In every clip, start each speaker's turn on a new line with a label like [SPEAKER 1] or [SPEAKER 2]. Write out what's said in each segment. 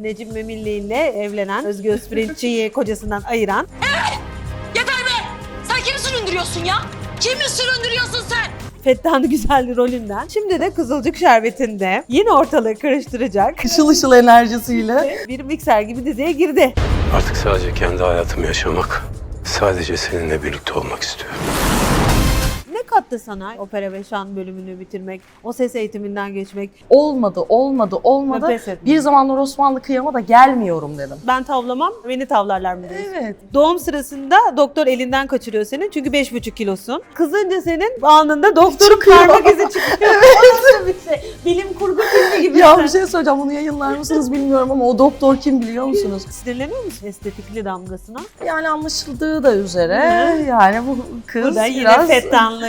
[SPEAKER 1] Necip Memilli ile evlenen Özgü Özpirinççi'yi kocasından ayıran
[SPEAKER 2] Yeter be! Sen kimi süründürüyorsun ya? Kimi süründürüyorsun sen?
[SPEAKER 1] Fettah'ın güzel rolünden. Şimdi de Kızılcık Şerbeti'nde yine ortalığı karıştıracak
[SPEAKER 3] Işıl ışıl enerjisiyle.
[SPEAKER 1] bir mikser gibi diziye girdi.
[SPEAKER 4] Artık sadece kendi hayatımı yaşamak, sadece seninle birlikte olmak istiyorum.
[SPEAKER 1] Kattı sana opera ve şan bölümünü bitirmek, o ses eğitiminden geçmek?
[SPEAKER 3] Olmadı, olmadı, olmadı.
[SPEAKER 1] Pes.
[SPEAKER 3] Bir zamanlar Osmanlı kıyama da gelmiyorum dedim.
[SPEAKER 1] Ben tavlamam, beni tavlarlar mı diyorsun?
[SPEAKER 3] Evet.
[SPEAKER 1] Doğum sırasında doktor elinden kaçırıyor seni çünkü 5,5 kilosun. Kızınca senin anında doktorun
[SPEAKER 3] Çıkıyor.
[SPEAKER 1] parmak izi çıkıyor. Nasıl bir şey? Bilim kurgu filmi gibi.
[SPEAKER 3] Ya bir şey söyleyeceğim bunu yayınlar mısınız bilmiyorum ama o doktor kim biliyor musunuz?
[SPEAKER 1] Sinirleniyor musun estetikli damgasına?
[SPEAKER 3] Yani anlaşıldığı da üzere yani bu kız
[SPEAKER 1] Bu da yine
[SPEAKER 3] biraz...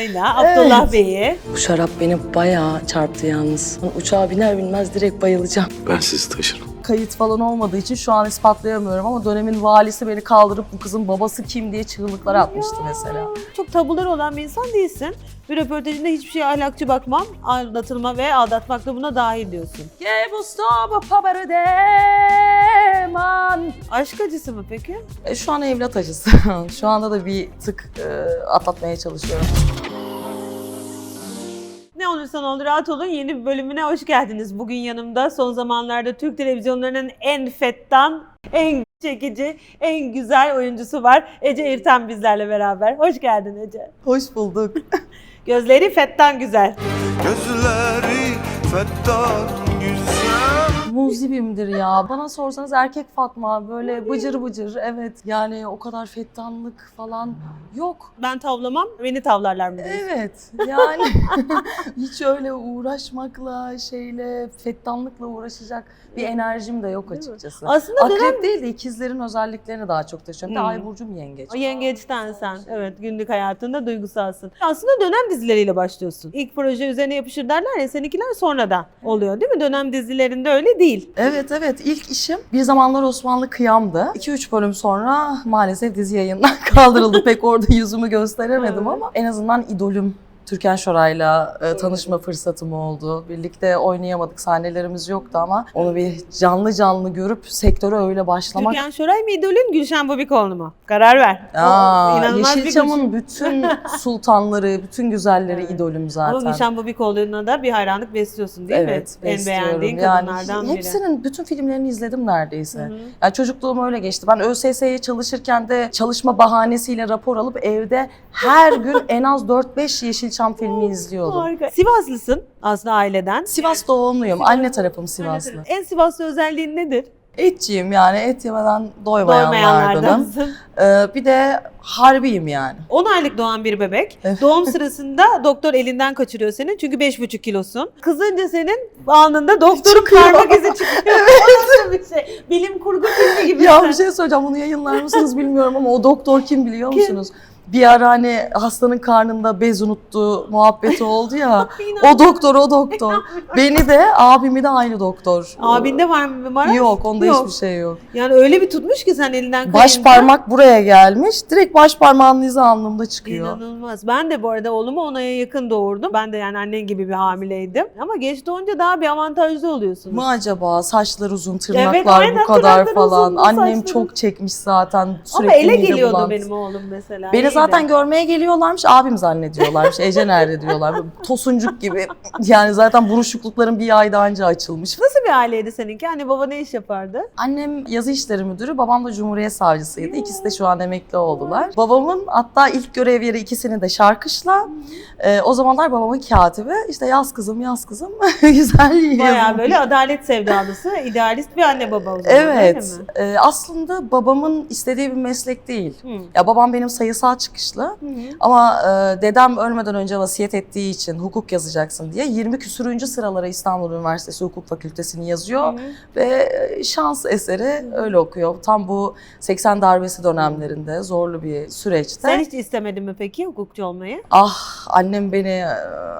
[SPEAKER 1] Fettanlı'yla Abdullah
[SPEAKER 3] Evet.
[SPEAKER 1] Bey'i.
[SPEAKER 3] Bu şarap beni bayağı çarptı yalnız. Uçağa biner binmez direkt bayılacağım.
[SPEAKER 4] Ben sizi taşırım.
[SPEAKER 3] Kayıt falan olmadığı için şu an ispatlayamıyorum ama dönemin valisi beni kaldırıp bu kızın babası kim diye çığlıklar atmıştı mesela.
[SPEAKER 1] Çok tabuları olan bir insan değilsin. Bir röportajında hiçbir şeye ahlakçı bakmam, aldatılma ve aldatmak da buna dahil diyorsun.
[SPEAKER 3] Che Gustavo Paparudeman.
[SPEAKER 1] Aşk acısı mı peki?
[SPEAKER 3] E, şu an evlat acısı. şu anda da bir tık e, atlatmaya çalışıyorum.
[SPEAKER 1] Ne olursan ol rahat olun yeni bir bölümüne hoş geldiniz. Bugün yanımda son zamanlarda Türk televizyonlarının en fettan, en çekici, en güzel oyuncusu var. Ece İrten bizlerle beraber. Hoş geldin Ece.
[SPEAKER 3] Hoş bulduk.
[SPEAKER 1] Gözleri fettan güzel.
[SPEAKER 5] Gözleri fettan güzel
[SPEAKER 3] Muzibimdir ya. Bana sorsanız erkek Fatma böyle bıcır bıcır evet. Yani o kadar fettanlık falan yok.
[SPEAKER 1] Ben tavlamam, beni tavlarlar mı diyorsun?
[SPEAKER 3] Evet yani hiç öyle uğraşmakla şeyle fettanlıkla uğraşacak bir enerjim de yok
[SPEAKER 1] Değil
[SPEAKER 3] açıkçası.
[SPEAKER 1] Aslında
[SPEAKER 3] Akrep
[SPEAKER 1] dönem...
[SPEAKER 3] değil de ikizlerin özelliklerini daha çok taşıyorum. Bir de
[SPEAKER 1] Hmm.
[SPEAKER 3] Ay burcum yengeç.
[SPEAKER 1] Yengeçten sen. Evet günlük hayatında duygusalsın. Aslında dönem dizileriyle başlıyorsun. İlk proje üzerine yapışır derler ya seninkiler sonradan oluyor değil mi? Dönem dizilerinde öyle değil.
[SPEAKER 3] Evet evet ilk işim bir zamanlar Osmanlı Kıyam'dı. 2-3 bölüm sonra maalesef dizi yayından kaldırıldı. Pek orada yüzümü gösteremedim ama en azından idolüm Türkan Şoray'la e, tanışma fırsatım oldu. Birlikte oynayamadık sahnelerimiz yoktu ama onu bir canlı canlı görüp sektöre öyle başlamak.
[SPEAKER 1] Türkan Şoray mı idolün Gülşen Bobikoğlu mu? Karar ver.
[SPEAKER 3] Aa, Yeşilçam'ın bütün sultanları, bütün güzelleri
[SPEAKER 1] Evet.
[SPEAKER 3] idolüm
[SPEAKER 1] Ama
[SPEAKER 3] zaten.
[SPEAKER 1] Gülşen Bobikoğlu'na da bir hayranlık besliyorsun değil
[SPEAKER 3] evet,
[SPEAKER 1] mi? En
[SPEAKER 3] besliyorum.
[SPEAKER 1] beğendiğin
[SPEAKER 3] yani
[SPEAKER 1] kadınlardan biri.
[SPEAKER 3] hepsinin bütün filmlerini izledim neredeyse.
[SPEAKER 1] Hı hı.
[SPEAKER 3] Yani çocukluğum öyle geçti. Ben ÖSS'ye çalışırken de çalışma bahanesiyle rapor alıp evde her gün en az 4-5 Yeşilçam filmi izliyordum.
[SPEAKER 1] Harika. Sivaslısın aslında aileden.
[SPEAKER 3] Sivas doğumluyum. Anne tarafım Sivaslı.
[SPEAKER 1] En Sivaslı özelliğin nedir?
[SPEAKER 3] Etçiyim yani et yemeden doymayanlardanım. Ee, bir de harbiyim yani.
[SPEAKER 1] 10 aylık doğan bir bebek.
[SPEAKER 3] Evet.
[SPEAKER 1] Doğum sırasında doktor elinden kaçırıyor seni çünkü 5,5 kilosun. Kızınca senin anında doktorun
[SPEAKER 3] Çıkıyor.
[SPEAKER 1] parmak izi çıkıyor. Nasıl bir şey? Bilim kurgu filmi gibi.
[SPEAKER 3] Ya bir şey söyleyeceğim bunu yayınlar mısınız bilmiyorum ama o doktor kim biliyor
[SPEAKER 1] Kim?
[SPEAKER 3] Bir ara hani hastanın karnında bez unuttu muhabbeti oldu ya. O doktor o doktor. Beni de abimi de aynı doktor.
[SPEAKER 1] Abinde var mı numara?
[SPEAKER 3] Yok onda
[SPEAKER 1] Yok.
[SPEAKER 3] hiçbir şey yok.
[SPEAKER 1] Yani öyle bir tutmuş ki sen elinden
[SPEAKER 3] Baş parmak buraya gelmiş. Direkt baş parmağın izi alnımda çıkıyor.
[SPEAKER 1] İnanılmaz. Ben de bu arada oğlumu onaya yakın doğurdum. Ben de yani annen gibi bir hamileydim. Ama geç doğunca daha bir avantajlı oluyorsunuz.
[SPEAKER 3] Mı acaba saçlar uzun,
[SPEAKER 1] Evet,
[SPEAKER 3] tırnaklar
[SPEAKER 1] aynen,
[SPEAKER 3] bu kadar falan.
[SPEAKER 1] uzun,
[SPEAKER 3] Annem
[SPEAKER 1] saçları-
[SPEAKER 3] çok çekmiş zaten sürekli
[SPEAKER 1] Ama ele geliyordu
[SPEAKER 3] bulantısı.
[SPEAKER 1] benim oğlum mesela.
[SPEAKER 3] Beni. Zaten görmeye geliyorlarmış, abim zannediyorlarmış. Ece nerede diyorlar. Tosuncuk gibi. Yani zaten buruşuklukların bir ayda anca açılmış.
[SPEAKER 1] Nasıl bir aileydi seninki? Anne baba ne iş yapardı?
[SPEAKER 3] Annem yazı işleri müdürü, babam da Cumhuriyet Savcısıydı. İkisi de şu an emekli oldular. Babamın hatta ilk görev yeri ikisini de Şarkışla. Ee, o zamanlar babamın katibi. İşte yaz kızım, yaz kızım. Güzel
[SPEAKER 1] Bayağı böyle adalet sevdalısı, idealist bir anne baba o zaman
[SPEAKER 3] Evet. Ee, aslında babamın istediği bir meslek değil.
[SPEAKER 1] Hı.
[SPEAKER 3] Ya babam benim sayısal çıkışlı.
[SPEAKER 1] Hı hı.
[SPEAKER 3] Ama e, dedem ölmeden önce vasiyet ettiği için hukuk yazacaksın diye 20 küsürüncü sıralara İstanbul Üniversitesi Hukuk Fakültesini yazıyor
[SPEAKER 1] Hı hı.
[SPEAKER 3] ve e, şans eseri öyle okuyor. Tam bu 80 darbesi dönemlerinde zorlu bir süreçte.
[SPEAKER 1] Sen hiç istemedin mi peki hukukçu olmayı?
[SPEAKER 3] Ah annem beni e,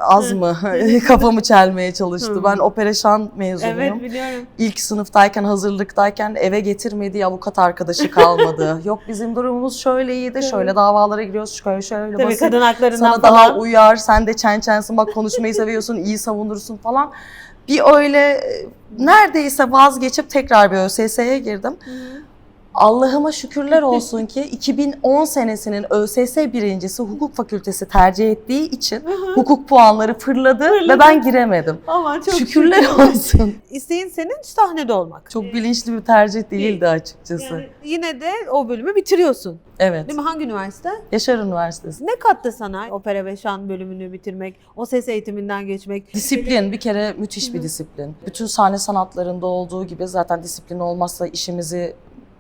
[SPEAKER 3] az mı kafamı çelmeye çalıştı.
[SPEAKER 1] Hı.
[SPEAKER 3] Ben opera şan mezunuyum.
[SPEAKER 1] Evet biliyorum.
[SPEAKER 3] İlk sınıftayken hazırlıktayken eve getirmediği avukat arkadaşı kalmadı. Yok bizim durumumuz şöyle iyiydi, şöyle davalara giriyoruz, şöyle şöyle
[SPEAKER 1] Tabii
[SPEAKER 3] basit.
[SPEAKER 1] kadın haklarından
[SPEAKER 3] Sana
[SPEAKER 1] falan.
[SPEAKER 3] daha uyar, sen de çen çensin bak konuşmayı seviyorsun, iyi savunursun falan. Bir öyle e, neredeyse vazgeçip tekrar bir ÖSS'ye girdim. Allah'ıma şükürler olsun ki 2010 senesinin ÖSS birincisi hukuk fakültesi tercih ettiği için hukuk puanları fırladı, ve ben giremedim.
[SPEAKER 1] Aman çok
[SPEAKER 3] Şükürler
[SPEAKER 1] şükür.
[SPEAKER 3] olsun.
[SPEAKER 1] İsteğin senin sahnede olmak.
[SPEAKER 3] Çok bilinçli bir tercih değildi açıkçası.
[SPEAKER 1] Yani yine de o bölümü bitiriyorsun.
[SPEAKER 3] Evet.
[SPEAKER 1] Değil mi? Hangi üniversite?
[SPEAKER 3] Yaşar Üniversitesi.
[SPEAKER 1] Ne kattı sana opera ve şan bölümünü bitirmek, o ses eğitiminden geçmek?
[SPEAKER 3] Disiplin bir kere müthiş bir disiplin. Bütün sahne sanatlarında olduğu gibi zaten disiplin olmazsa işimizi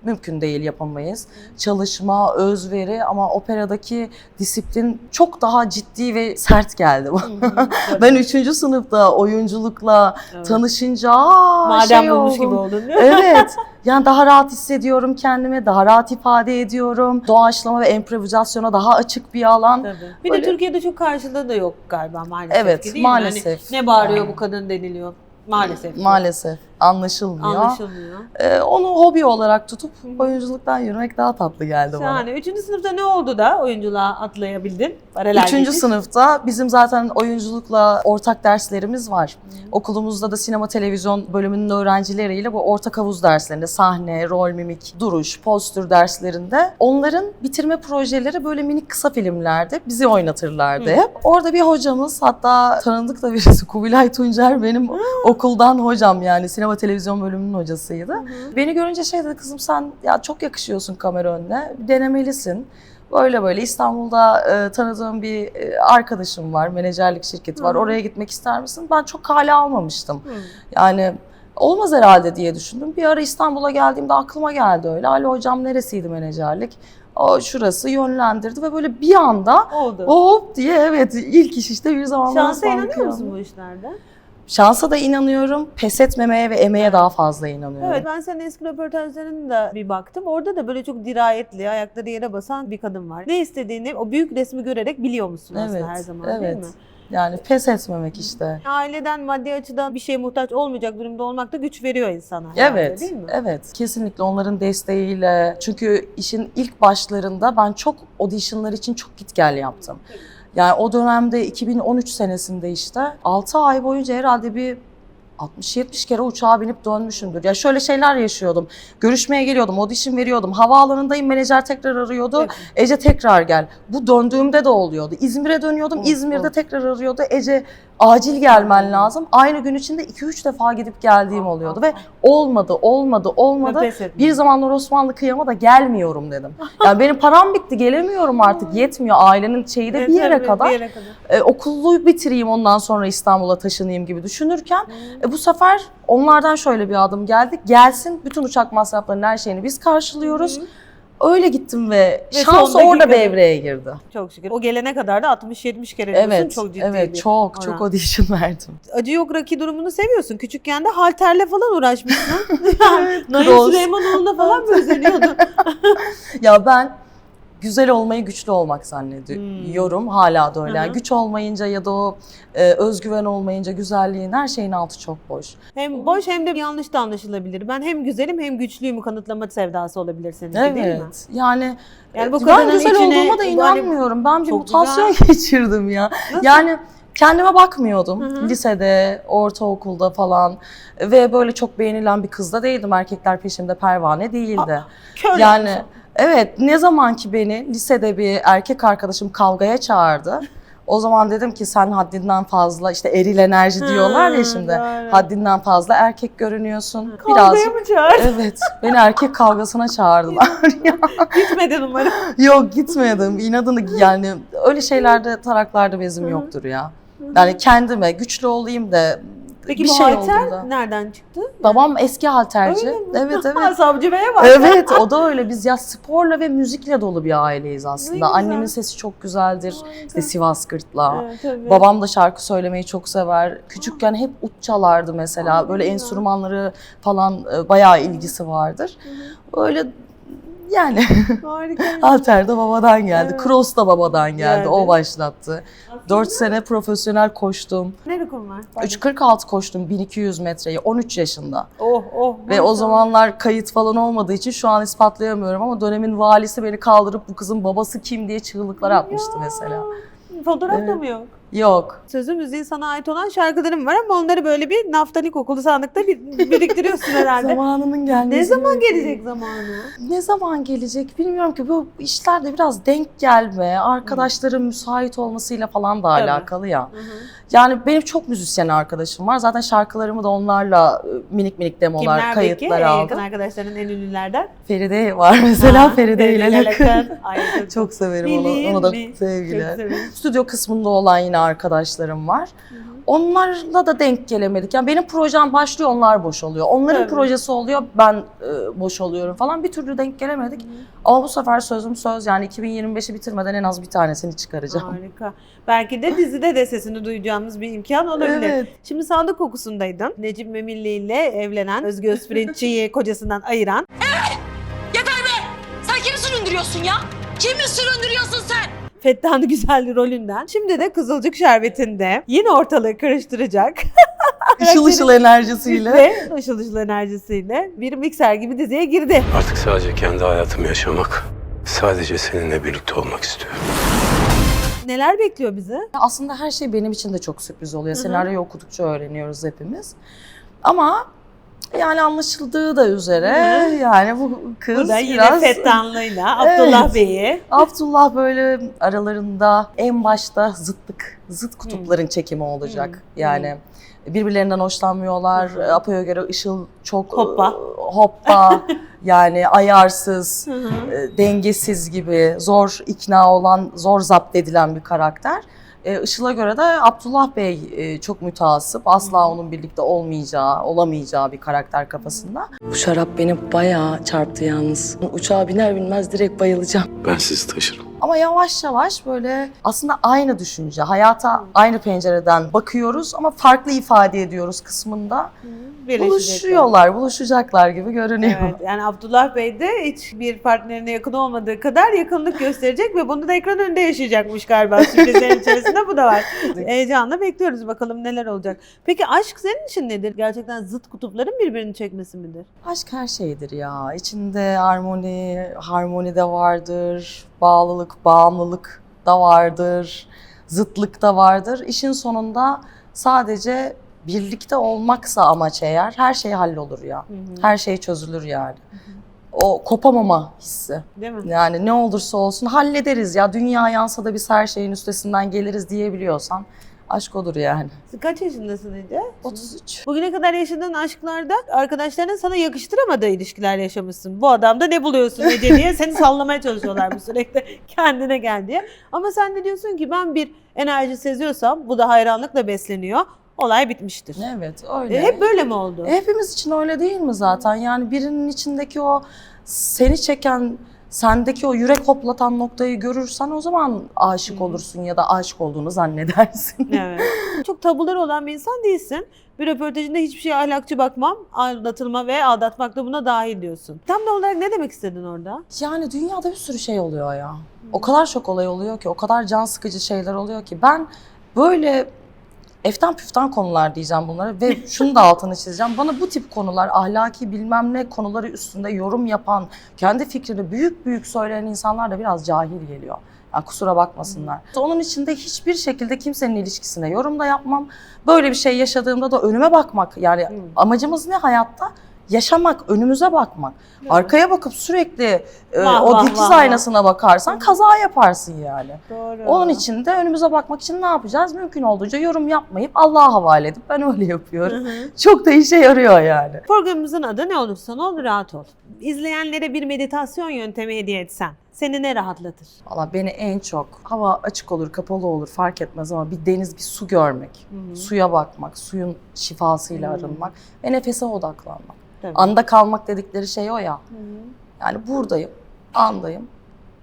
[SPEAKER 3] mümkün değil yapamayız. Çalışma, özveri ama operadaki disiplin çok daha ciddi ve sert geldi bana. ben üçüncü sınıfta oyunculukla
[SPEAKER 1] Evet.
[SPEAKER 3] tanışınca aa,
[SPEAKER 1] Madem
[SPEAKER 3] şey
[SPEAKER 1] bulmuş
[SPEAKER 3] oldum.
[SPEAKER 1] gibi oldun mi?
[SPEAKER 3] Evet. Yani daha rahat hissediyorum kendimi, daha rahat ifade ediyorum. Doğaçlama ve improvizasyona daha açık bir alan.
[SPEAKER 1] Tabii. Bir
[SPEAKER 3] Öyle.
[SPEAKER 1] de Türkiye'de çok karşılığı da yok galiba maalesef.
[SPEAKER 3] Evet,
[SPEAKER 1] değil mi?
[SPEAKER 3] maalesef.
[SPEAKER 1] Hani ne bağırıyor
[SPEAKER 3] Yani.
[SPEAKER 1] bu kadın deniliyor. Maalesef.
[SPEAKER 3] Maalesef anlaşılmıyor.
[SPEAKER 1] Anlaşılmıyor.
[SPEAKER 3] Ee, onu hobi olarak tutup oyunculuktan yürümek daha tatlı geldi bana.
[SPEAKER 1] Şahane. Üçüncü sınıfta ne oldu da oyunculuğa atlayabildin? Paralel
[SPEAKER 3] Üçüncü
[SPEAKER 1] geçiş.
[SPEAKER 3] sınıfta bizim zaten oyunculukla ortak derslerimiz var. Okulumuzda da sinema televizyon bölümünün öğrencileriyle bu ortak havuz derslerinde sahne, rol, mimik, duruş, postür derslerinde onların bitirme projeleri böyle minik kısa filmlerde bizi oynatırlardı
[SPEAKER 1] Hı.
[SPEAKER 3] hep. Orada bir hocamız hatta tanıdık da birisi Kubilay Tuncer benim okuldan hocam yani sinema televizyon bölümünün hocasıydı. Beni görünce şey dedi kızım sen ya çok yakışıyorsun kamera önüne denemelisin. Böyle böyle İstanbul'da e, tanıdığım bir e, arkadaşım var, menajerlik şirketi var.
[SPEAKER 1] Hı hı.
[SPEAKER 3] Oraya gitmek ister misin? Ben çok kale almamıştım.
[SPEAKER 1] Hı.
[SPEAKER 3] Yani olmaz herhalde diye düşündüm. Bir ara İstanbul'a geldiğimde aklıma geldi öyle. Ali hocam neresiydi menajerlik? O şurası yönlendirdi ve böyle bir anda
[SPEAKER 1] Oldu.
[SPEAKER 3] hop diye evet ilk iş işte bir zamanlar
[SPEAKER 1] Şansa inanıyor musun bu işlerde?
[SPEAKER 3] Şansa da inanıyorum. Pes etmemeye ve emeğe daha fazla inanıyorum.
[SPEAKER 1] Evet ben senin eski röportajlarına da bir baktım. Orada da böyle çok dirayetli, ayakları yere basan bir kadın var. Ne istediğini o büyük resmi görerek biliyor musun aslında
[SPEAKER 3] Evet,
[SPEAKER 1] her zaman
[SPEAKER 3] evet.
[SPEAKER 1] değil mi?
[SPEAKER 3] Yani pes etmemek işte.
[SPEAKER 1] Aileden maddi açıdan bir şeye muhtaç olmayacak durumda olmak da güç veriyor insana.
[SPEAKER 3] Evet,
[SPEAKER 1] Değil mi?
[SPEAKER 3] evet. Kesinlikle onların desteğiyle. Çünkü işin ilk başlarında ben çok auditionlar için çok git gel yaptım. Yani o dönemde 2013 senesinde işte 6 ay boyunca herhalde bir 60-70 kere uçağa binip dönmüşümdür. Ya şöyle şeyler yaşıyordum. Görüşmeye geliyordum, audition veriyordum. Havaalanındayım, menajer tekrar arıyordu.
[SPEAKER 1] Evet.
[SPEAKER 3] Ece tekrar gel. Bu döndüğümde de oluyordu. İzmir'e dönüyordum,
[SPEAKER 1] Of,
[SPEAKER 3] İzmir'de tekrar arıyordu. Ece acil gelmen lazım. Aynı gün içinde 2-3 defa gidip geldiğim oluyordu ve olmadı, olmadı, olmadı. Bir zamanlar Osmanlı kıyama da gelmiyorum dedim. Yani benim param bitti, gelemiyorum artık, yetmiyor. Ailenin şeyi de bir yere kadar.
[SPEAKER 1] Bir yere kadar.
[SPEAKER 3] E, okulu bitireyim ondan sonra İstanbul'a taşınayım gibi düşünürken e, bu sefer onlardan şöyle bir adım geldi. Gelsin bütün uçak masraflarının her şeyini biz karşılıyoruz. Öyle gittim ve,
[SPEAKER 1] Ve
[SPEAKER 3] şans orada devreye girdi.
[SPEAKER 1] Çok şükür. O gelene kadar da 60-70 kere diyorsun.
[SPEAKER 3] Evet,
[SPEAKER 1] çok ciddi
[SPEAKER 3] evet
[SPEAKER 1] bir
[SPEAKER 3] çok çok
[SPEAKER 1] oran.
[SPEAKER 3] audition verdim.
[SPEAKER 1] Acı yok Raki durumunu seviyorsun. Küçükken de halterle falan uğraşmışsın. Nail. Süleymanoğlu'na falan mı özeniyordun?
[SPEAKER 3] Ya ben güzel olmayı güçlü olmak zannediyorum. Hala da öyle.
[SPEAKER 1] Hı
[SPEAKER 3] Yani güç olmayınca ya da o e, özgüven olmayınca güzelliğin her şeyin altı çok boş.
[SPEAKER 1] hem boş hem de yanlış da anlaşılabilir. Ben hem güzelim hem güçlüyümü kanıtlama sevdası olabilir senin değil mi?
[SPEAKER 3] Evet. Yani,
[SPEAKER 1] Yani bu
[SPEAKER 3] e, ben güzel
[SPEAKER 1] içine-
[SPEAKER 3] olduğuma da inanmıyorum. Ben bir mutasyon geçirdim ya.
[SPEAKER 1] Nasıl?
[SPEAKER 3] Yani kendime bakmıyordum.
[SPEAKER 1] Hı hı.
[SPEAKER 3] Lisede, ortaokulda falan ve böyle çok beğenilen bir kız da değildim. Erkekler peşimde pervane değildi.
[SPEAKER 1] Kör
[SPEAKER 3] Yani
[SPEAKER 1] yapmışsın.
[SPEAKER 3] Evet ne zaman ki beni lisede bir erkek arkadaşım kavgaya çağırdı. O zaman dedim ki sen haddinden fazla işte eril enerji diyorlar ya şimdi.
[SPEAKER 1] doğru.
[SPEAKER 3] Haddinden fazla erkek görünüyorsun.
[SPEAKER 1] Kavgaya
[SPEAKER 3] Birazcık
[SPEAKER 1] mı çağırdın?
[SPEAKER 3] Evet. Beni erkek kavgasına çağırdılar.
[SPEAKER 1] Gitmedin umarım.
[SPEAKER 3] Yok gitmedim. İnadını yani öyle şeylerde taraklarda bezim yoktur ya. Yani kendime güçlü olayım da
[SPEAKER 1] Peki
[SPEAKER 3] bir
[SPEAKER 1] bu
[SPEAKER 3] şey
[SPEAKER 1] halter
[SPEAKER 3] olduğunda.
[SPEAKER 1] nereden çıktı?
[SPEAKER 3] Babam eski halterci.
[SPEAKER 1] Öyle mi?
[SPEAKER 3] Evet evet.
[SPEAKER 1] Savcı Bey'e bak.
[SPEAKER 3] Evet o da öyle. Biz ya sporla ve müzikle dolu bir aileyiz aslında. Annemin sesi çok güzeldir. İşte Sivas Gırtlağı.
[SPEAKER 1] Evet, tabii.
[SPEAKER 3] Babam da şarkı söylemeyi çok sever. Küçükken hep ut çalardı mesela. Böyle enstrümanları falan e, bayağı ilgisi vardır. Öyle yani
[SPEAKER 1] Harika.
[SPEAKER 3] halter de babadan geldi.
[SPEAKER 1] Evet.
[SPEAKER 3] Cross da babadan geldi.
[SPEAKER 1] Geldi.
[SPEAKER 3] O başlattı. 4 sene profesyonel koştum.
[SPEAKER 1] Ne? Pardon.
[SPEAKER 3] 3.46 koştum 1200 metreyi 13 yaşında.
[SPEAKER 1] Oh oh.
[SPEAKER 3] Ve o zamanlar kayıt falan olmadığı için şu an ispatlayamıyorum ama dönemin valisi beni kaldırıp bu kızın babası kim diye çığlıklar atmıştı mesela.
[SPEAKER 1] Fotoğraf da mı yok?
[SPEAKER 3] Yok.
[SPEAKER 1] Sözü müziği sana ait olan şarkılarım var ama onları böyle bir naftalin kokulu sandıkta bir, biriktiriyorsun herhalde.
[SPEAKER 3] Zamanının gelmesi.
[SPEAKER 1] ne zaman gelecek zamanı?
[SPEAKER 3] Ne zaman gelecek bilmiyorum ki. Bu işlerde biraz denk gelme, arkadaşların müsait olmasıyla falan da
[SPEAKER 1] Tabii.
[SPEAKER 3] alakalı ya. Yani benim çok müzisyen arkadaşım var. Zaten şarkılarımı da onlarla e, minik minik demolar,
[SPEAKER 1] Kimler peki?
[SPEAKER 3] kayıtlar
[SPEAKER 1] En
[SPEAKER 3] aldım.
[SPEAKER 1] yakın arkadaşların en ünlülerden.
[SPEAKER 3] Feride var mesela
[SPEAKER 1] Ha,
[SPEAKER 3] Feride ile Lakın.
[SPEAKER 1] Ay, çok,
[SPEAKER 3] Çok severim onu. Ona da
[SPEAKER 1] mi?
[SPEAKER 3] sevgiler.
[SPEAKER 1] Çok severim.
[SPEAKER 3] Stüdyo kısmında olan yine arkadaşlarım var. Onlarla da denk gelemedik. Yani benim projem başlıyor, onlar boş oluyor. Onların
[SPEAKER 1] Tabii.
[SPEAKER 3] projesi oluyor, ben e, boş oluyorum falan. Bir türlü denk gelemedik. Ama bu sefer sözüm söz yani 2025'i bitirmeden en az bir tanesini çıkaracağım.
[SPEAKER 1] Harika. Belki de dizide de sesini duyacağımız bir imkan olabilir.
[SPEAKER 3] Evet.
[SPEAKER 1] Şimdi Sadık kokusundaydın. Necip Memilli ile evlenen Özgü Özpirinççi'yi kocasından ayıran.
[SPEAKER 2] Yeter be! Sen kimi süründürüyorsun ya? Kimi süründürüyorsun sen?
[SPEAKER 1] Fettah'ın güzel rolünden. Şimdi de Kızılcık Şerbeti'nde yine ortalığı karıştıracak
[SPEAKER 3] Işıl ışıl enerjisiyle.
[SPEAKER 1] ve ışıl ışıl enerjisiyle bir mikser gibi diziye girdi.
[SPEAKER 4] Artık sadece kendi hayatımı yaşamak, sadece seninle birlikte olmak istiyorum.
[SPEAKER 1] Neler bekliyor bizi?
[SPEAKER 3] Aslında her şey benim için de çok sürpriz oluyor. Senaryoyu okudukça öğreniyoruz hepimiz. Ama yani anlaşıldığı da üzere yani bu kız
[SPEAKER 1] Bu da yine
[SPEAKER 3] biraz...
[SPEAKER 1] Fettanlı'yla Abdullah
[SPEAKER 3] Evet.
[SPEAKER 1] Bey'i.
[SPEAKER 3] Abdullah böyle aralarında en başta zıtlık, zıt kutupların çekimi olacak.
[SPEAKER 1] Hmm.
[SPEAKER 3] Yani birbirlerinden hoşlanmıyorlar.
[SPEAKER 1] Hı hı.
[SPEAKER 3] Apo'ya göre Işıl çok
[SPEAKER 1] Hoppa.
[SPEAKER 3] e, hoppa yani ayarsız,
[SPEAKER 1] Hı hı.
[SPEAKER 3] e, dengesiz gibi zor ikna olan, zor zapt edilen bir karakter. E, Işıl'a göre de Abdullah Bey e, çok müteasıp, asla onun birlikte olmayacağı, olamayacağı bir karakter kafasında. Bu şarap beni bayağı çarptı yalnız. Uçağa biner binmez direkt bayılacağım.
[SPEAKER 4] Ben sizi taşırım.
[SPEAKER 3] Ama yavaş yavaş böyle aslında aynı düşünce, hayata aynı pencereden bakıyoruz ama farklı ifade ediyoruz kısmında.
[SPEAKER 1] Birleşecekler.
[SPEAKER 3] Buluşuyorlar, buluşacaklar gibi görünüyor.
[SPEAKER 1] Evet yani Abdullah Bey de hiç bir partnerine yakın olmadığı kadar yakınlık gösterecek ve bunu da ekran önünde yaşayacakmış galiba sürprizlerin içerisinde bu da var. Heyecanla bekliyoruz bakalım neler olacak. Peki aşk senin için nedir? Gerçekten zıt kutupların birbirini çekmesi midir?
[SPEAKER 3] Aşk her şeydir ya. İçinde harmoni, harmoni de vardır. Bağlılık, bağımlılık da vardır. Zıtlık da vardır. İşin sonunda sadece birlikte olmaksa amaç eğer her şey hallolur ya. Her şey çözülür yani. O kopamama hissi.
[SPEAKER 1] Değil mi?
[SPEAKER 3] Yani ne olursa olsun hallederiz ya. Dünya yansa da biz her şeyin üstesinden geliriz diyebiliyorsan aşk odur yani.
[SPEAKER 1] Kaç yaşındasın Ece?
[SPEAKER 3] 33.
[SPEAKER 1] Bugüne kadar yaşadığın aşklarda arkadaşların sana yakıştıramadığı ilişkiler yaşamışsın. Bu adamda ne buluyorsun Ece diye seni sallamaya çalışıyorlar bu sürekli kendine gel diye. Ama sen de diyorsun ki ben bir enerji seziyorsam bu da hayranlıkla besleniyor. Olay bitmiştir.
[SPEAKER 3] Evet öyle.
[SPEAKER 1] E, hep böyle mi oldu?
[SPEAKER 3] Hepimiz için öyle değil mi zaten? Yani birinin içindeki o seni çeken, sendeki o yürek hoplatan noktayı görürsen o zaman aşık olursun ya da aşık olduğunu zannedersin.
[SPEAKER 1] Evet. Çok tabuları olan bir insan değilsin. Bir röportajında hiçbir şeye ahlakçı bakmam, aldatılma ve aldatmak da buna dahil diyorsun. Tam da olarak ne demek istedin orada?
[SPEAKER 3] Yani dünyada bir sürü şey oluyor ya. O kadar çok olay oluyor ki, o kadar can sıkıcı şeyler oluyor ki. Ben böyle eften püften konular diyeceğim bunlara ve şunu da altını çizeceğim. Bana bu tip konular, ahlaki bilmem ne konuları üstünde yorum yapan, kendi fikrini büyük büyük söyleyen insanlar da biraz cahil geliyor. Yani kusura bakmasınlar. Onun içinde hiçbir şekilde kimsenin ilişkisine yorum da yapmam. Böyle bir şey yaşadığımda da önüme bakmak. Yani
[SPEAKER 1] Hmm.
[SPEAKER 3] amacımız ne hayatta? Yaşamak, önümüze bakmak. Arkaya bakıp sürekli e,
[SPEAKER 1] Vah,
[SPEAKER 3] o
[SPEAKER 1] vah,
[SPEAKER 3] dikiz
[SPEAKER 1] vah,
[SPEAKER 3] aynasına bakarsan kaza yaparsın yani.
[SPEAKER 1] Doğru.
[SPEAKER 3] Onun için de önümüze bakmak için ne yapacağız? Mümkün olduğunca yorum yapmayıp Allah'a havale edip ben öyle yapıyorum. Çok da işe yarıyor yani.
[SPEAKER 1] Programımızın adı ne olursa ne olur rahat ol. İzleyenlere bir meditasyon yöntemi hediye etsen seni ne rahatlatır?
[SPEAKER 3] Valla beni en çok hava açık olur, kapalı olur fark etmez ama bir deniz, bir su görmek, suya bakmak, suyun şifasıyla
[SPEAKER 1] Hı.
[SPEAKER 3] arınmak ve nefese odaklanmak.
[SPEAKER 1] Tabii.
[SPEAKER 3] Anda kalmak dedikleri şey o ya. Yani buradayım, andayım.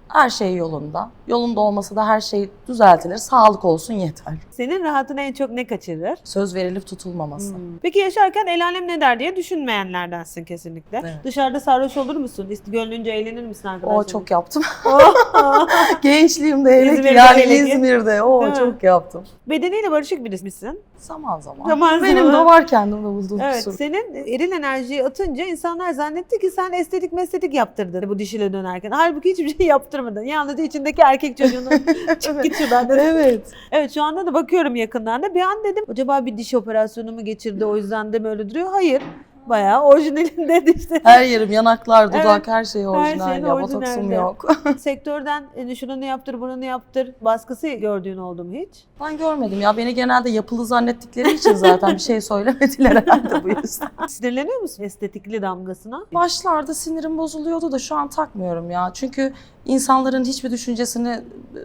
[SPEAKER 3] Her şey yolunda. Yolunda olmasa da her şey düzeltilir. Sağlık olsun yeter.
[SPEAKER 1] Senin rahatını en çok ne kaçırır?
[SPEAKER 3] Söz verilip tutulmaması.
[SPEAKER 1] Peki yaşarken el alem ne der diye düşünmeyenlerdensin kesinlikle.
[SPEAKER 3] Evet.
[SPEAKER 1] Dışarıda sarhoş olur musun? Gönlünce eğlenir misin arkadaşlar?
[SPEAKER 3] O çok yaptım.
[SPEAKER 1] Oh,
[SPEAKER 3] Gençliğimde hele ki
[SPEAKER 1] İzmir'de
[SPEAKER 3] yani
[SPEAKER 1] hele ki.
[SPEAKER 3] İzmir'de. O
[SPEAKER 1] Değil mi?
[SPEAKER 3] çok yaptım.
[SPEAKER 1] Bedeniyle barışık birisi misin?
[SPEAKER 3] Zaman zaman.
[SPEAKER 1] Zaman
[SPEAKER 3] Benim
[SPEAKER 1] zaman.
[SPEAKER 3] de var kendimde bulduğum
[SPEAKER 1] Evet,
[SPEAKER 3] kusur.
[SPEAKER 1] senin eril enerjiyi atınca insanlar zannetti ki sen estetik mesletik yaptırdın bu dişile dönerken. Halbuki hiçbir şey yaptırmadın. Yalnızca içindeki erkek çocuğunu çık git şuradan.
[SPEAKER 3] Evet.
[SPEAKER 1] Evet şu anda da bakıyorum yakından da bir an dedim acaba bir diş operasyonu mu geçirdi o yüzden de böyle duruyor. Hayır. Bayağı orijinalinde dişte.
[SPEAKER 3] Her yerim, yanaklar, dudak
[SPEAKER 1] Evet.
[SPEAKER 3] her şey orijinal
[SPEAKER 1] şeyin
[SPEAKER 3] ya. Botoksum yok.
[SPEAKER 1] Sektörden e, şunu yaptır bunu yaptır baskısı gördüğün oldu mu hiç?
[SPEAKER 3] Ben görmedim ya. Beni genelde yapılı zannettikleri için zaten bir şey söylemediler herhalde bu yüzden.
[SPEAKER 1] Sinirleniyor musun estetikli damgasına?
[SPEAKER 3] Başlarda sinirim bozuluyordu da şu an takmıyorum ya. Çünkü insanların hiçbir düşüncesini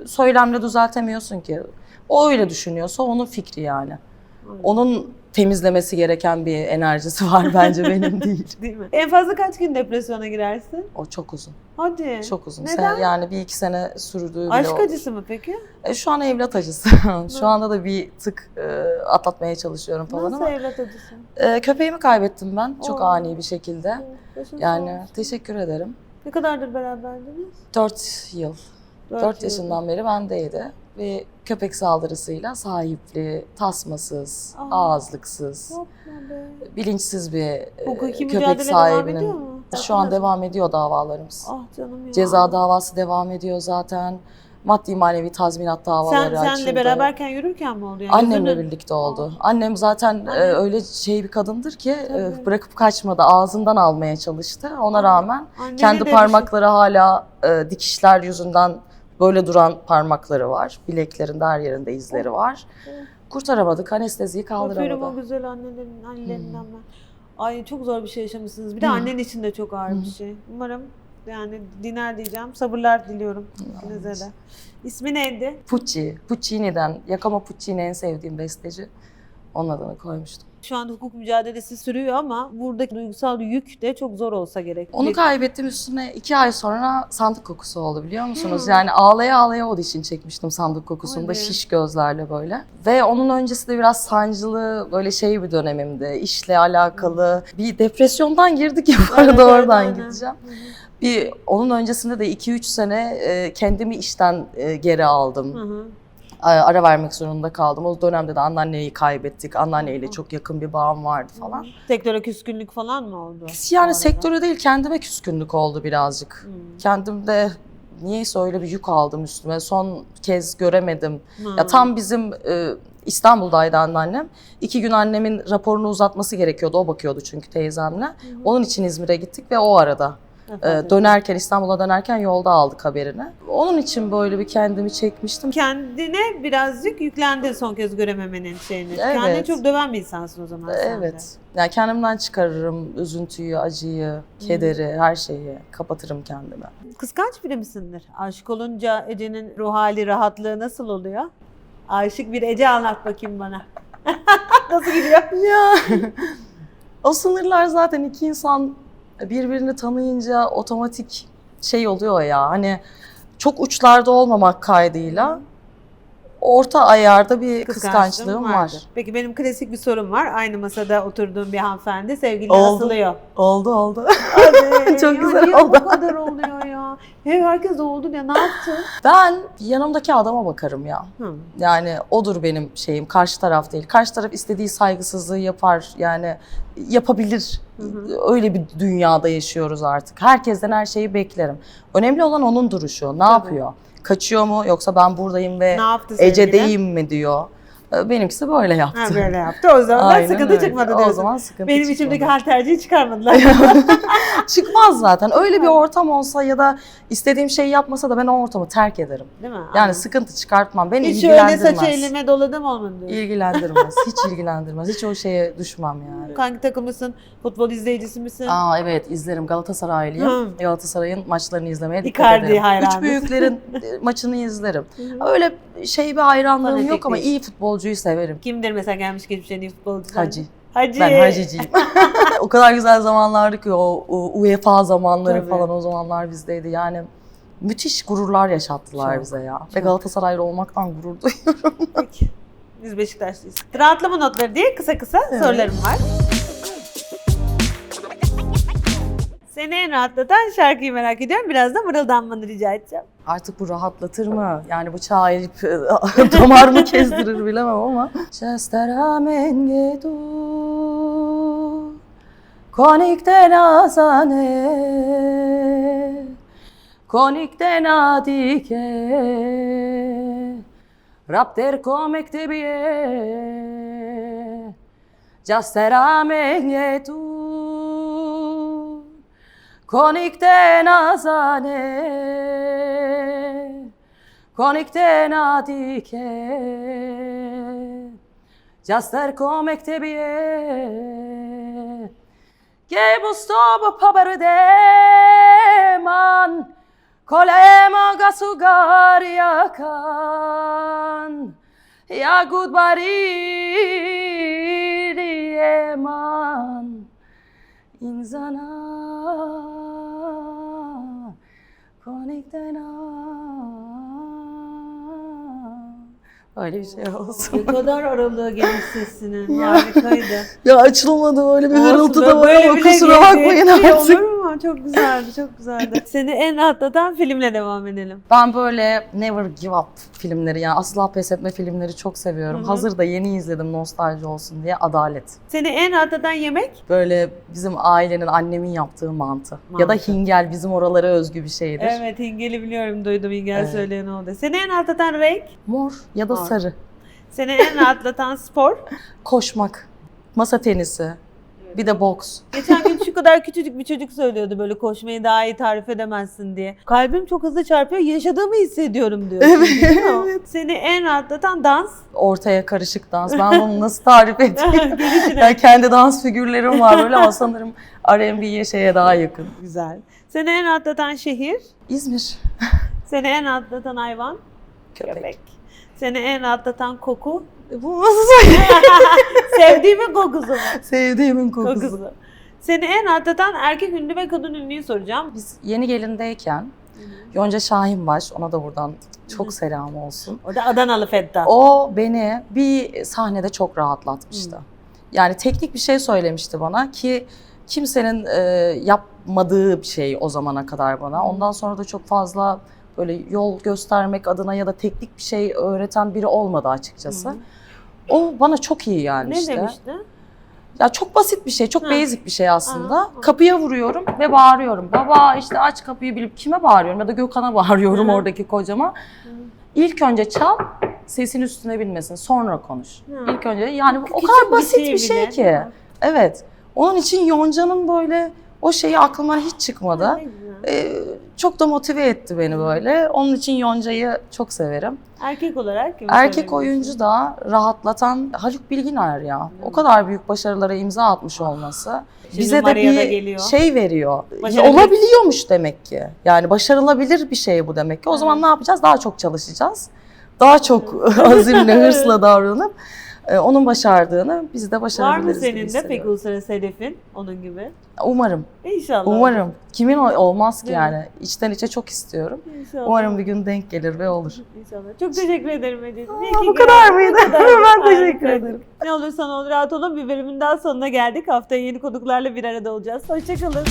[SPEAKER 3] söylemle düzeltemiyorsun ki. O öyle düşünüyorsa onun fikri yani. Onun temizlemesi gereken bir enerjisi var bence benim değil.
[SPEAKER 1] Değil mi? En fazla kaç gün depresyona girersin?
[SPEAKER 3] O çok uzun.
[SPEAKER 1] Hadi.
[SPEAKER 3] Çok uzun.
[SPEAKER 1] Neden?
[SPEAKER 3] Sen, yani bir iki sene sürdüğü bile
[SPEAKER 1] Aşk
[SPEAKER 3] olur.
[SPEAKER 1] acısı mı peki?
[SPEAKER 3] E, şu an evlat acısı. şu anda da bir tık e, atlatmaya çalışıyorum falan
[SPEAKER 1] Nasıl
[SPEAKER 3] ama.
[SPEAKER 1] evlat acısı?
[SPEAKER 3] E, köpeğimi kaybettim ben çok
[SPEAKER 1] Oo.
[SPEAKER 3] ani bir şekilde.
[SPEAKER 1] Sağ
[SPEAKER 3] Yani
[SPEAKER 1] olsun.
[SPEAKER 3] teşekkür ederim.
[SPEAKER 1] Ne kadardır beraberdiniz?
[SPEAKER 3] 4 yıl.
[SPEAKER 1] Dört
[SPEAKER 3] 4
[SPEAKER 1] yıl.
[SPEAKER 3] yaşından beri bendeydi. Ve köpek saldırısıyla sahipli, tasmasız,
[SPEAKER 1] Aa.
[SPEAKER 3] ağızlıksız, bilinçsiz bir e,
[SPEAKER 1] Hukuki
[SPEAKER 3] köpek
[SPEAKER 1] mücadele devam
[SPEAKER 3] sahibinin.
[SPEAKER 1] mu?
[SPEAKER 3] Şu an devam ediyor davalarımız.
[SPEAKER 1] Ah canım ya.
[SPEAKER 3] Ceza davası devam ediyor zaten. Maddi manevi tazminat
[SPEAKER 1] Sen,
[SPEAKER 3] davaları açıldı.
[SPEAKER 1] senle beraberken yürürken mi oldu? Yani
[SPEAKER 3] Annemle
[SPEAKER 1] Gözünün-
[SPEAKER 3] birlikte oldu. Annem zaten e,
[SPEAKER 1] Annem-
[SPEAKER 3] öyle şey bir kadındır ki e, bırakıp kaçmadı. Ağzından almaya çalıştı. Ona
[SPEAKER 1] Aa,
[SPEAKER 3] rağmen kendi parmakları hala e, dikişler yüzünden böyle duran parmakları var. Bileklerinde her yerinde izleri var. Kurtaramadık. Anesteziyi.
[SPEAKER 1] Aferin o
[SPEAKER 3] kaldıramadı.
[SPEAKER 1] güzel annelerin, annelerinden ben. Ay çok zor bir şey yaşamışsınız. Bir de
[SPEAKER 3] Hı.
[SPEAKER 1] annen için de çok ağır bir şey. Umarım yani diner diyeceğim. Sabırlar diliyorum ikinize de. İsmi neydi?
[SPEAKER 3] Pucci. Puccini'den. Yakama Puccini en sevdiğim besteci. Onun adını koymuştum.
[SPEAKER 1] Şu anda hukuk mücadelesi sürüyor ama buradaki duygusal yük de çok zor olsa gerek.
[SPEAKER 3] Onu kaybettim üstüne iki ay sonra sandık kokusu oldu biliyor musunuz?
[SPEAKER 1] Hı.
[SPEAKER 3] Yani ağlaya ağlaya o dişini çekmiştim sandık kokusunda
[SPEAKER 1] Hadi.
[SPEAKER 3] şiş gözlerle böyle. Ve onun öncesi de biraz sancılı böyle şey bir dönemimdi. İşle alakalı bir depresyondan girdik ya bu
[SPEAKER 1] Evet,
[SPEAKER 3] arada
[SPEAKER 1] evet,
[SPEAKER 3] oradan
[SPEAKER 1] aynen.
[SPEAKER 3] gideceğim.
[SPEAKER 1] Hı hı.
[SPEAKER 3] Bir onun öncesinde de 2-3 sene e, kendimi işten e, geri aldım.
[SPEAKER 1] Hı hı.
[SPEAKER 3] A- Ara vermek zorunda kaldım. O dönemde de anneanneyi kaybettik. Anneanneyle çok yakın bir bağım vardı falan.
[SPEAKER 1] Sektöre küskünlük falan mı oldu?
[SPEAKER 3] Yani sektöre değil kendime küskünlük oldu birazcık.
[SPEAKER 1] Hı.
[SPEAKER 3] Kendimde niyeyse öyle bir yük aldım üstüme. Son kez göremedim.
[SPEAKER 1] Hı.
[SPEAKER 3] Ya tam bizim e, İstanbul'daydı anneannem. İki gün annemin raporunu uzatması gerekiyordu. O bakıyordu çünkü teyzemle. Onun için İzmir'e gittik ve o arada. E,
[SPEAKER 1] etti.
[SPEAKER 3] dönerken İstanbul'a dönerken yolda aldık haberini. Onun için böyle bir kendimi çekmiştim.
[SPEAKER 1] Kendine birazcık yüklendin son kez görememenin şeyini.
[SPEAKER 3] Evet.
[SPEAKER 1] Kendini çok döven bir insansın o zaman sen de.
[SPEAKER 3] Evet. Yani kendimden çıkarırım üzüntüyü, acıyı, kederi, her şeyi kapatırım kendime.
[SPEAKER 1] Kıskanç biri misindir? Aşık olunca Ece'nin ruh hali, rahatlığı nasıl oluyor? Aşık bir Ece anlat bakayım bana. nasıl gidiyor?
[SPEAKER 3] Ya o sınırlar zaten iki insan birbirini tanıyınca otomatik şey oluyor ya hani çok uçlarda olmamak kaydıyla orta ayarda bir kıskançlığım var.
[SPEAKER 1] vardır. Peki benim klasik bir sorum var. Aynı masada oturduğum bir hanımefendi sevgiline
[SPEAKER 3] Oldu.
[SPEAKER 1] asılıyor.
[SPEAKER 3] Oldu oldu.
[SPEAKER 1] Hadi.
[SPEAKER 3] Çok
[SPEAKER 1] Ya
[SPEAKER 3] güzel
[SPEAKER 1] niye
[SPEAKER 3] oldu.
[SPEAKER 1] bu kadar oluyor ya? Hep herkes oldu ya ne yaptın?
[SPEAKER 3] Ben yanımdaki adama bakarım ya.
[SPEAKER 1] Hı.
[SPEAKER 3] Yani odur benim şeyim. Karşı taraf değil. Karşı taraf istediği saygısızlığı yapar. Yani yapabilir.
[SPEAKER 1] Hı
[SPEAKER 3] Öyle bir dünyada yaşıyoruz artık. Herkesten her şeyi beklerim. Önemli olan onun duruşu. Ne
[SPEAKER 1] Tabii.
[SPEAKER 3] yapıyor? Kaçıyor mu yoksa ben buradayım ve
[SPEAKER 1] Ne yaptı
[SPEAKER 3] Ece
[SPEAKER 1] sevgilin?
[SPEAKER 3] deyim mi diyor. Ee, Benimkisi böyle yaptı.
[SPEAKER 1] Ha böyle yaptı. O zaman
[SPEAKER 3] Aynen
[SPEAKER 1] sıkıntı
[SPEAKER 3] öyle.
[SPEAKER 1] çıkmadı
[SPEAKER 3] O
[SPEAKER 1] diyorsun.
[SPEAKER 3] zaman sıkıntı
[SPEAKER 1] Benim
[SPEAKER 3] çıkmadı.
[SPEAKER 1] içimdeki hal tercihi çıkarmadılar.
[SPEAKER 3] Çıkmaz zaten. Öyle bir ortam olsa ya da istediğim şeyi yapmasa da ben o ortamı terk ederim.
[SPEAKER 1] Değil mi?
[SPEAKER 3] Yani
[SPEAKER 1] Aynen.
[SPEAKER 3] sıkıntı çıkartmam. Beni
[SPEAKER 1] Hiç öyle
[SPEAKER 3] ilgilendirmez.
[SPEAKER 1] saç eğilime doladım olmadı.
[SPEAKER 3] İlgilendirmez. Hiç ilgilendirmez. Hiç o şeye düşmem yani.
[SPEAKER 1] Hangi takımısın? Futbol izleyicisi misin?
[SPEAKER 3] Aa evet izlerim Galatasaraylıyım. Galatasaray'ın maçlarını izlemeye dikkat
[SPEAKER 1] Icardi
[SPEAKER 3] ederim.
[SPEAKER 1] hayranı.
[SPEAKER 3] Üç büyüklerin maçını izlerim. Öyle şey bir hayranlığım yok ama iyi futbolcuyu severim.
[SPEAKER 1] Kimdir mesela gelmiş geçmiş en iyi futbolcu?
[SPEAKER 3] Hacı.
[SPEAKER 1] Hacı.
[SPEAKER 3] Ben Hacıcıyım. o kadar güzel zamanlardı ki o, o UEFA zamanları
[SPEAKER 1] Tabii.
[SPEAKER 3] falan o zamanlar bizdeydi. Yani müthiş gururlar yaşattılar
[SPEAKER 1] Çok,
[SPEAKER 3] bize ya. Ve
[SPEAKER 1] çok.
[SPEAKER 3] Galatasaraylı olmaktan gurur duyuyorum.
[SPEAKER 1] Peki. Biz Beşiktaşlıyız. Rahatlama notları diye kısa kısa
[SPEAKER 3] Evet.
[SPEAKER 1] sorularım var. Seni en rahatlatan şarkıyı merak ediyorum. Biraz da mırıldanmanı rica edeceğim.
[SPEAKER 3] Artık bu rahatlatır mı? Yani bıçağı eğip damar mı kezdirir bilemem ama. Cesteramengedu Konikte nazane Konikte nadike Rapter komekte bie Cesteramengedu Konikte nazane. Konikte nadike. Jaster komekte bie Che busto paberdeman Kolema gasugar yakan. Ya gudbari eman İnzana Öyle bir şey olsun.
[SPEAKER 1] Ne kadar aralığı geniş sesinin. Harikaydı.
[SPEAKER 3] Ya açılmadı öyle bir hırıltı da var ama kusura
[SPEAKER 1] geri-
[SPEAKER 3] bakmayın
[SPEAKER 1] şey
[SPEAKER 3] artık.
[SPEAKER 1] Çok güzeldi, çok güzeldi. Seni en rahatlatan filmle devam edelim.
[SPEAKER 3] Ben böyle never give up filmleri yani asla pes etme filmleri çok seviyorum.
[SPEAKER 1] Hı hı.
[SPEAKER 3] Hazır da yeni izledim nostalji olsun diye Adalet.
[SPEAKER 1] Seni en rahatlatan yemek?
[SPEAKER 3] Böyle bizim ailenin annemin yaptığı mantı. Ya da
[SPEAKER 1] Mantı.
[SPEAKER 3] hingel bizim oralara özgü bir şeydir.
[SPEAKER 1] Evet, hingeli biliyorum, duydum hingel
[SPEAKER 3] Evet.
[SPEAKER 1] söyleyen oldu. Seni en rahatlatan renk?
[SPEAKER 3] Mor ya da
[SPEAKER 1] Mor.
[SPEAKER 3] sarı.
[SPEAKER 1] Seni en rahatlatan spor?
[SPEAKER 3] Koşmak. Masa tenisi. Bir de boks.
[SPEAKER 1] Geçen gün şu kadar küçücük bir çocuk söylüyordu böyle koşmayı daha iyi tarif edemezsin diye. Kalbim çok hızlı çarpıyor, yaşadığımı hissediyorum diyor.
[SPEAKER 3] Evet,
[SPEAKER 1] o? Seni en rahatlatan dans.
[SPEAKER 3] Ortaya karışık dans. Ben bunu nasıl tarif edeyim? Yani kendi dans figürlerim var böyle ama sanırım R&B'ye şeye daha yakın.
[SPEAKER 1] Güzel. Seni en rahatlatan şehir.
[SPEAKER 3] İzmir.
[SPEAKER 1] Seni en rahatlatan hayvan.
[SPEAKER 3] Köpek.
[SPEAKER 1] Seni en rahatlatan koku.
[SPEAKER 3] Bu nasıl söyleyeyim?
[SPEAKER 1] Sevdiğimin kokusu mu?
[SPEAKER 3] Sevdiğimin kokusu.
[SPEAKER 1] Kokusu. Seni en rahatlatan erkek ünlü ve kadın ünlüyü soracağım.
[SPEAKER 3] Biz yeni gelindeyken Yonca Şahin var. Ona da buradan çok selam olsun.
[SPEAKER 1] O da Adanalı Fedda.
[SPEAKER 3] O beni bir sahnede çok rahatlatmıştı. Yani teknik bir şey söylemişti bana ki kimsenin e, yapmadığı bir şey o zamana kadar bana. Ondan sonra da çok fazla böyle yol göstermek adına ya da teknik bir şey öğreten biri olmadı açıkçası.
[SPEAKER 1] Hı.
[SPEAKER 3] O bana çok iyi
[SPEAKER 1] ne
[SPEAKER 3] gelmişti.
[SPEAKER 1] demişti?
[SPEAKER 3] Ya çok basit bir şey, çok
[SPEAKER 1] Ha.
[SPEAKER 3] basic bir şey aslında.
[SPEAKER 1] Aha.
[SPEAKER 3] Kapıya vuruyorum ve bağırıyorum. Baba işte aç kapıyı bilip kime bağırıyorum ya da Gökhan'a bağırıyorum
[SPEAKER 1] Hı.
[SPEAKER 3] oradaki kocama. İlk önce çal, sesin üstüne binmesin, sonra konuş.
[SPEAKER 1] Hı.
[SPEAKER 3] İlk önce yani o
[SPEAKER 1] Küçük
[SPEAKER 3] kadar basit bir şey,
[SPEAKER 1] bile.
[SPEAKER 3] ki. Evet. Onun için Yonca'nın böyle o şeyi aklıma hiç çıkmadı. Ee, çok da motive etti beni böyle. Onun için Yonca'yı çok severim.
[SPEAKER 1] Erkek olarak kimi
[SPEAKER 3] Erkek oyuncu da rahatlatan Haluk Bilginer ya. O kadar büyük başarılara imza atmış olması
[SPEAKER 1] Şimdi
[SPEAKER 3] bize de
[SPEAKER 1] Maria da
[SPEAKER 3] bir
[SPEAKER 1] geliyor.
[SPEAKER 3] şey veriyor. Olabiliyormuş demek ki. Yani başarılabilir bir şey bu demek ki. O zaman ne yapacağız? Daha çok çalışacağız. Daha çok azimle, hırsla davranıp e, onun başardığını biz de
[SPEAKER 1] Var mı
[SPEAKER 3] başarabiliriz
[SPEAKER 1] senin de peki uluslararası hedefin onun gibi?
[SPEAKER 3] Umarım.
[SPEAKER 1] İnşallah.
[SPEAKER 3] Umarım. Kimin ol- olmaz ki
[SPEAKER 1] Değil mi?
[SPEAKER 3] yani. İçten içe çok istiyorum.
[SPEAKER 1] İnşallah.
[SPEAKER 3] Umarım bir gün denk gelir ve olur.
[SPEAKER 1] İnşallah. Çok teşekkür ederim
[SPEAKER 3] Aa,
[SPEAKER 1] ki
[SPEAKER 3] bu kadar mıydı?
[SPEAKER 1] Kadar.
[SPEAKER 3] Ben teşekkür
[SPEAKER 1] Harika.
[SPEAKER 3] ederim.
[SPEAKER 1] Ne olursan ol rahat olun bir bölümün daha sonuna geldik. Haftaya yeni konuklarla bir arada olacağız. Hoşçakalın.